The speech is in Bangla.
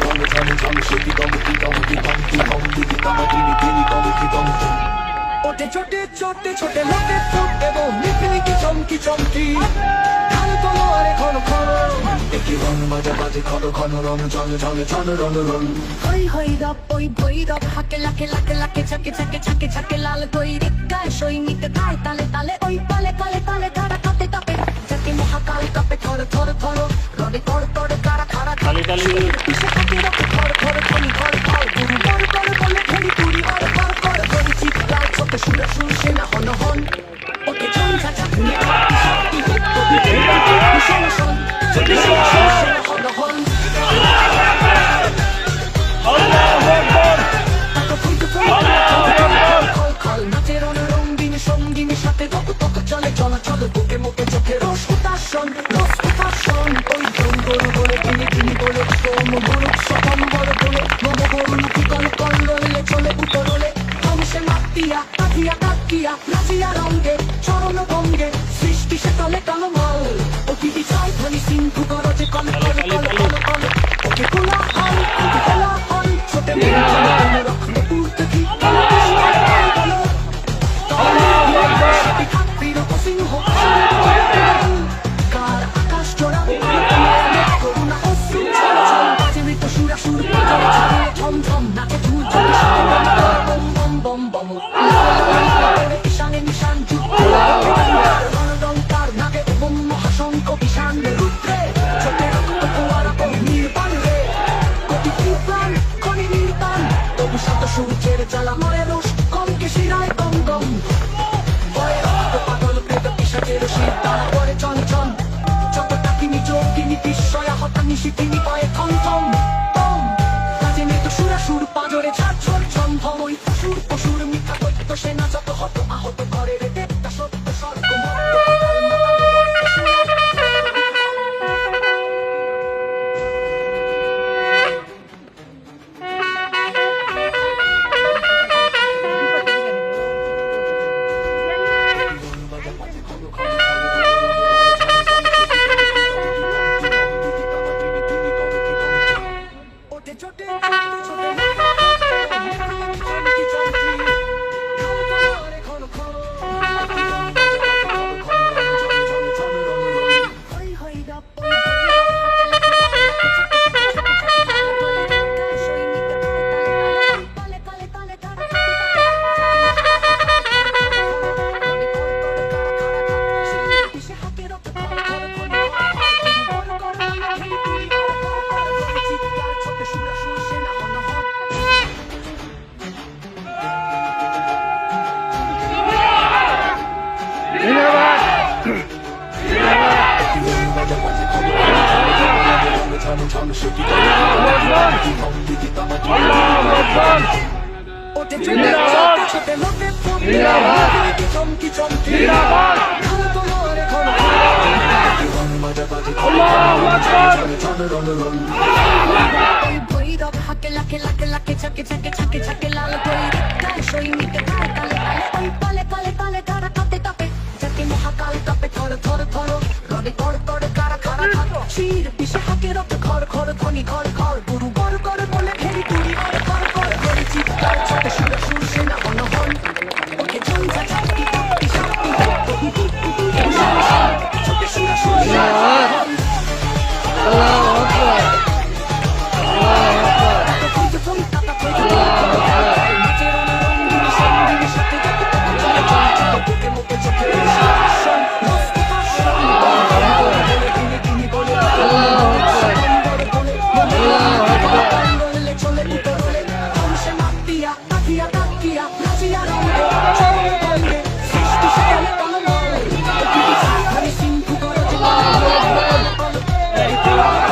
Ramı tanı tanı şeki damı ki damı ki tam ki tam ki ki tam ki ni deli damı ki tam ki ওঠে ছোটে ছোটে ছোটে মোটে ফুট এবং নিপিনিকি চমকি চমকি লাল কই সৈনিক গায় তালে তালে ওই পালে পালে তালে তালে তক চলে চলাচল বুকে মুখে চোখে রস উতাসন কাটিয়া নাচিয়া রঙ্গে চরণ ভঙ্গে সৃষ্টি সে তলে টলমল অতিথি চাই ধ্বনি সিন্ধু জ্বালা মরে ওঠে ছোটে ছোটে ওঠে ছোটে ছোটে ছোটে লোটে ফুটে চমকি চমকি ঢাল তোলো আরে ঘন ওই ভৈরব হাকে লাকে লাকে লাকে ছাকে ছাকে ছাকে ছাকে লাল কই গায় সৈনিক গায় তালে তালে ওই পালে পালে পালে ধারা কাপে কাপে যাকে মহাকাল কাপে থর থর থর রবে কর কর কারা খারা খারা শির Yeah.